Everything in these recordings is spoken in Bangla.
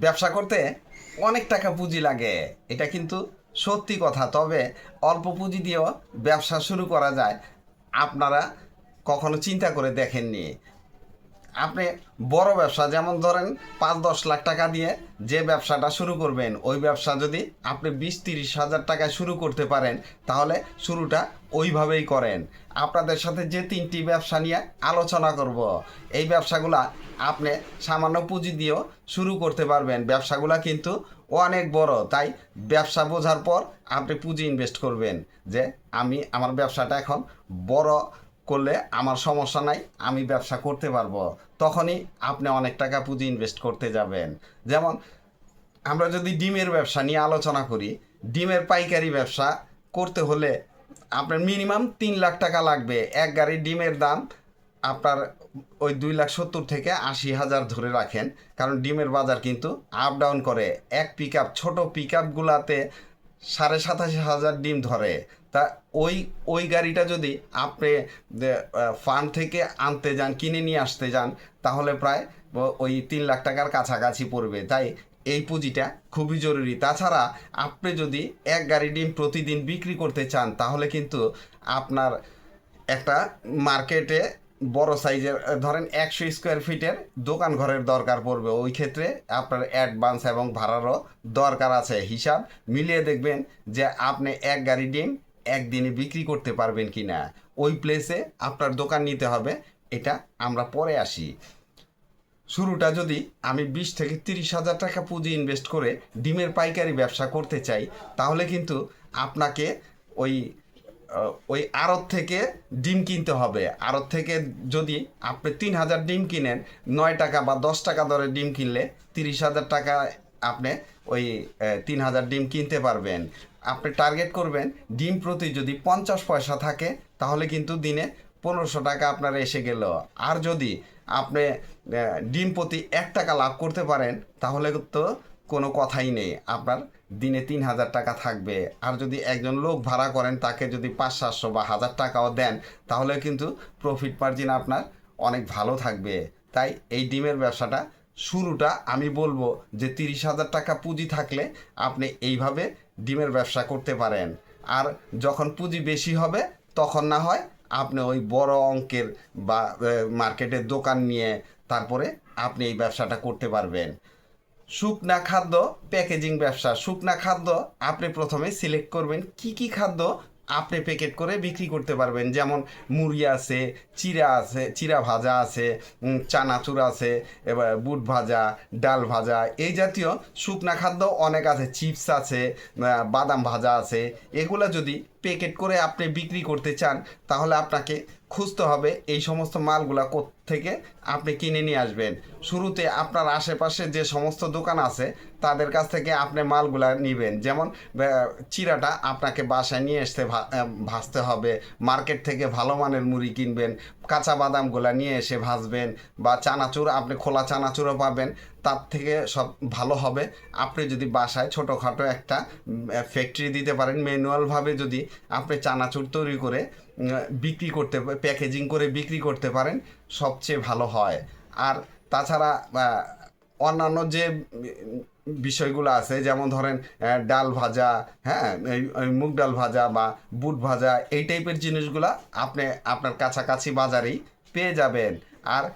ব্যবসা করতে অনেক টাকা পুঁজি লাগে। এটা কিন্তু সত্যি কথা। তবে অল্প পুঁজি দিয়েও ব্যবসা শুরু করা যায়। আপনারা কখনো চিন্তা করে দেখেননি। আপনি বড় ব্যবসা, যেমন ধরেন পাঁচ দশ লাখ টাকা দিয়ে যে ব্যবসাটা শুরু করবেন, ওই ব্যবসা যদি আপনি বিশ তিরিশ হাজার টাকায় শুরু করতে পারেন, তাহলে শুরুটা ওইভাবেই করেন। আপনাদের সাথে যে তিনটি ব্যবসা নিয়ে আলোচনা করব, এই ব্যবসাগুলা আপনি সামান্য পুঁজি দিয়েও শুরু করতে পারবেন। ব্যবসাগুলা কিন্তু অনেক বড়, তাই ব্যবসা বোঝার পর আপনি পুঁজি ইনভেস্ট করবেন। যে আমি, আমার ব্যবসাটা এখন বড় করলে আমার সমস্যা নাই, আমি ব্যবসা করতে পারব। তখনই আপনি অনেক টাকা পুঁজি ইনভেস্ট করতে যাবেন। যেমন, আমরা যদি ডিমের ব্যবসা নিয়ে আলোচনা করি, ডিমের পাইকারি ব্যবসা করতে হলে আপনার মিনিমাম তিন লাখ টাকা লাগবে। এক গাড়ি ডিমের দাম আপনার ওই দুই লাখ সত্তর থেকে আশি হাজার ধরে রাখেন, কারণ ডিমের বাজার কিন্তু আপ ডাউন করে। এক পিক আপ ছোটো পিক আপগুলাতে সাড়ে সাতাশি হাজার ডিম ধরে। তা ওই ওই গাড়িটা যদি আপনি ফার্ম থেকে আনতে যান, কিনে নিয়ে আসতে যান, তাহলে প্রায় ওই তিন লাখ টাকার কাছাকাছি পড়বে। তাই এই পুঁজিটা খুবই জরুরি। তাছাড়া আপনি যদি এক গাড়ি ডিম প্রতিদিন বিক্রি করতে চান, তাহলে কিন্তু আপনার একটা মার্কেটে বড় সাইজের ধরেন একশো স্কোয়ার ফিটের দোকান ঘরের দরকার পড়বে। ওই ক্ষেত্রে আপনার অ্যাডভান্স এবং ভাড়ারও দরকার আছে। হিসাব মিলিয়ে দেখবেন যে আপনি এক গাড়ি ডিম একদিনে বিক্রি করতে পারবেন কি না ওই প্লেসে আপনার দোকান নিতে হবে। এটা আমরা পরে আসি। শুরুটা যদি আমি বিশ থেকে তিরিশ হাজার টাকা পুঁজি ইনভেস্ট করে ডিমের পাইকারি ব্যবসা করতে চাই, তাহলে কিন্তু আপনাকে ওই ওই আড়ত থেকে ডিম কিনতে হবে। আড়ত থেকে যদি আপনি তিন হাজার ডিম কিনেন, নয় টাকা বা দশ টাকা দরে ডিম কিনলে তিরিশ হাজার টাকা আপনি ওই তিন হাজার ডিম কিনতে পারবেন। আপনি টার্গেট করবেন, ডিম প্রতি যদি পঞ্চাশ পয়সা থাকে, তাহলে কিন্তু দিনে পনেরোশো টাকা আপনার এসে গেল। আর যদি আপনি ডিম প্রতি এক টাকা লাভ করতে পারেন, তাহলে তো কোনো কথাই নেই। আপনার দিনে তিন হাজার টাকা থাকবে। আর যদি একজন লোক ভাড়া করেন, তাকে যদি পাঁচ, সাতশো বা হাজার টাকাও দেন, তাহলে কিন্তু প্রফিট মার্জিন আপনার অনেক ভালো থাকবে। তাই এই ডিমের ব্যবসাটা শুরুটা আমি বলব যে তিরিশ হাজার টাকা পুঁজি থাকলে আপনি এইভাবে ডিমের ব্যবসা করতে পারেন। আর যখন পুঁজি বেশি হবে, তখন না হয় আপনি ওই বড় অঙ্কের বা মার্কেটের দোকান নিয়ে তারপরে আপনি এই ব্যবসাটা করতে পারবেন। শুকনা খাদ্য, প্যাকেজিং ব্যবসা। শুকনা খাদ্য আপনি প্রথমে সিলেক্ট করবেন কি কি খাদ্য আপনি প্যাকেট করে বিক্রি করতে পারবেন। যেমন মুড়ি আছে চিরা আছে চিরা ভাজা আছে চানাচুর আছে, এবার বুট ভাজা, ডাল ভাজা, এই জাতীয় শুকনা খাদ্য অনেক আছে। চিপস আছে বাদাম ভাজা আছে। এগুলো যদি প্যাকেট করে আপনি বিক্রি করতে চান, তাহলে আপনাকে খুঁজতে হবে এই সমস্ত মালগুলা থেকে আপনি কিনে নিয়ে আসবেন। শুরুতে আপনার আশেপাশে যে সমস্ত দোকান আছে, তাদের কাছ থেকে আপনি মালগুলা নেবেন। যেমন চিরাটা আপনাকে বাসায় নিয়ে আসতে ভাজতে হবে, মার্কেট থেকে ভালো মানের মুড়ি কিনবেন, কাঁচা বাদামগুলা নিয়ে এসে ভাজবেন বা চানাচুর, আপনি খোলা চানাচুরও পাবেন। তার থেকে সব ভালো হবে। আপনি যদি বাসায় ছোটোখাটো একটা ফ্যাক্টরি দিতে পারেন ম্যানুয়ালভাবে যদি আপনি চানাচুর তৈরি করে বিক্রি করতে প্যাকেজিং করে বিক্রি করতে পারেন, সবচেয়ে ভালো হয়। আর তাছাড়া অন্যান্য যে বিষয়গুলো আছে, যেমন ধরেন ডাল ভাজা হ্যাঁ মুগ ডাল ভাজা বা বুট ভাজা, এই টাইপের জিনিসগুলা আপনি আপনার কাছাকাছি বাজারেই পেয়ে যাবেন। আর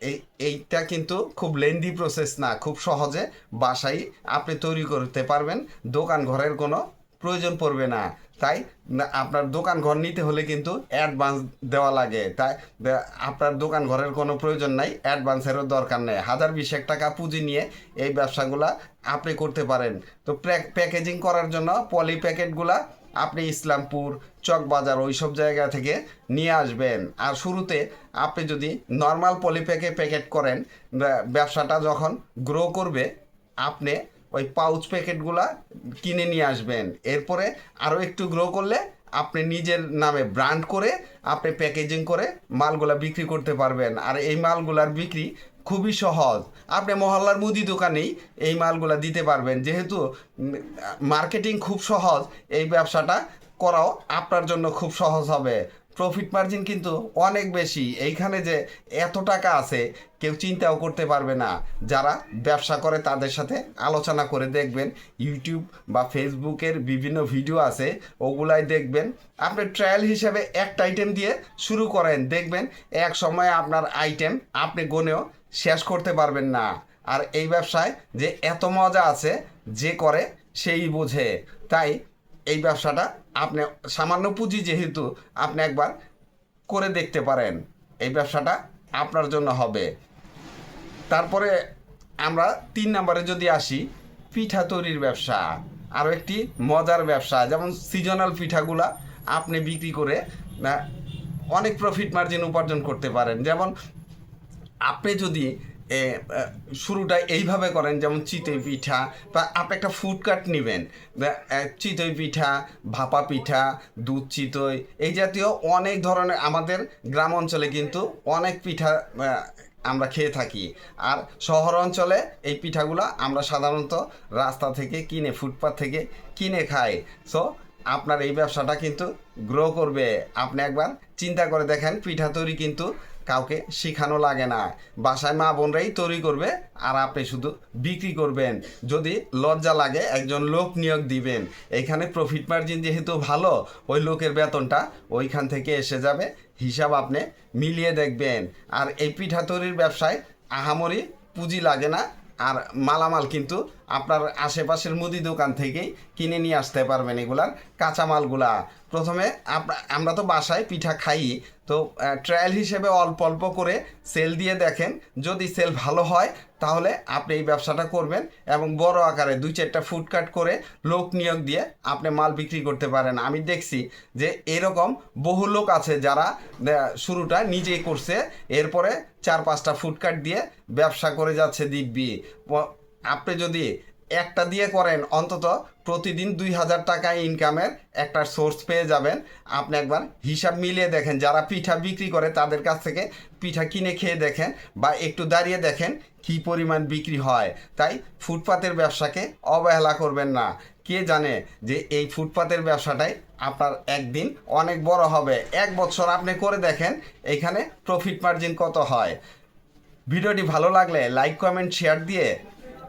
এই, এইটা কিন্তু খুব লেন্দি প্রসেস না, খুব সহজে বাসায় আপনি তৈরি করতে পারবেন। দোকান ঘরের কোনো প্রয়োজন পড়বে না। তাই আপনার দোকান ঘর নিতে হলে কিন্তু অ্যাডভান্স দেওয়া লাগে। তাই আপনার দোকান ঘরের কোনো প্রয়োজন নাই অ্যাডভান্সেরও দরকার নেই। হাজার বিশেক টাকা পুঁজি নিয়ে এই ব্যবসাগুলা আপনি করতে পারেন। তো প্যাক- প্যাকেজিং করার জন্য পলি প্যাকেটগুলা আপনি ইসলামপুর, চকবাজার ওই সব জায়গা থেকে নিয়ে আসবেন। আর শুরুতে আপনি যদি নর্মাল পলিপ্যাকে প্যাকেট করেন ব্যবসাটা যখন গ্রো করবে, আপনি ওই পাউচ প্যাকেটগুলা কিনে নিয়ে আসবেন। এরপরে আরও একটু গ্রো করলে আপনি নিজের নামে ব্র্যান্ড করে, আপনি প্যাকেজিং করে মালগুলা বিক্রি করতে পারবেন। আর এই মালগুলার বিক্রি খুবই সহজ। আপনি মহল্লার মুদি দোকানেই এই মালগুলা দিতে পারবেন। যেহেতু মার্কেটিং খুব সহজ, এই ব্যবসাটা করাও আপনার জন্য খুব সহজ হবে। প্রফিট মার্জিন কিন্তু অনেক বেশি। এইখানে যে এত টাকা আছে, কেউ চিন্তাও করতে পারবে না। যারা ব্যবসা করে, তাদের সাথে আলোচনা করে দেখবেন। ইউটিউব বা ফেসবুকের বিভিন্ন ভিডিও আছে, ওগুলাই দেখবেন। আপনি ট্রায়াল হিসেবে একটা আইটেম দিয়ে শুরু করেন। দেখবেন, এক সময় আপনার আইটেম আপনি গনেও শেষ করতে পারবেন না। আর এই ব্যবসায় যে এত মজা আছে, যে করে সেই বোঝে। তাই এই ব্যবসাটা আপনি সামান্য পুঁজি যেহেতু আপনি একবার করে দেখতে পারেন, এই ব্যবসাটা আপনার জন্য হবে। তারপরে আমরা তিন নম্বরে যদি আসি, পিঠা তৈরির ব্যবসা। আরও একটি মজার ব্যবসা, যেমন সিজনাল পিঠাগুলা আপনি বিক্রি করে অনেক প্রফিট মার্জিন উপার্জন করতে পারেন। যেমন আপনি যদি শুরুটা এইভাবে করেন, যেমন চিতই পিঠা, বা আপনি একটা ফুড নেবেন চিতই পিঠা, ভাপা পিঠা, দুধ চিতই, এই জাতীয় অনেক ধরনের আমাদের গ্রাম অঞ্চলে কিন্তু অনেক পিঠা আমরা খেয়ে থাকি। আর শহর অঞ্চলে এই পিঠাগুলো আমরা সাধারণত রাস্তা থেকে কিনে ফুটপাথ থেকে কিনে খাই। সো আপনার এই ব্যবসাটা কিন্তু গ্রো করবে। আপনি একবার চিন্তা করে দেখেন, পিঠা তৈরি কিন্তু কাউকে শেখানো লাগে না। বাসায় মা বোনরাই তৈরি করবে আর আপনি শুধু বিক্রি করবেন। যদি লজ্জা লাগে, একজন লোক নিয়োগ দিবেন। এখানে প্রফিট মার্জিন যেহেতু ভালো, ওই লোকের বেতনটা ওইখান থেকে এসে যাবে। হিসাব আপনি মিলিয়ে দেখবেন। আর এই পিঠা তৈরির ব্যবসায় আহামরি পুঁজি লাগে না। আর মালামাল কিন্তু আপনার আশেপাশের মুদি দোকান থেকেই কিনে নিয়ে আসতে পারবেন এগুলার কাঁচামালগুলা। প্রথমে আমরা তো বাসায় পিঠা খাই, তো ট্রায়াল হিসেবে অল্প অল্প করে সেল দিয়ে দেখেন, যদি সেল ভালো হয়, তাহলে আপনি এই ব্যবসাটা করবেন এবং বড় আকারে দুই চারটা ফুড কাট করে লোক নিয়োগ দিয়ে আপনি মাল বিক্রি করতে পারেন। আমি দেখছি যে এরকম বহু লোক আছে যারা শুরুটা নিজেই করছে, এরপরে চার পাঁচটা ফুড কাট দিয়ে ব্যবসা করে যাচ্ছে দিব্যি। আপনি যদি একটা দিয়ে করেন, অন্তত প্রতিদিন দুই হাজার টাকা ইনকামের একটা সোর্স পেয়ে যাবেন। আপনি একবার হিসাব মিলিয়ে দেখেন, যারা পিঠা বিক্রি করে তাদের কাছ থেকে পিঠা কিনে খেয়ে দেখেন বা একটু দাঁড়িয়ে দেখেন কী পরিমাণ বিক্রি হয়। তাই ফুটপাতের ব্যবসাকে অবহেলা করবেন না। কে জানে যে এই ফুটপাতের ব্যবসাটাই আপনার একদিন অনেক বড় হবে। এক বছর আপনি করে দেখেন, এখানে প্রফিট মার্জিন কত হয়। ভিডিওটি ভালো লাগলে লাইক কমেন্ট শেয়ার দিয়ে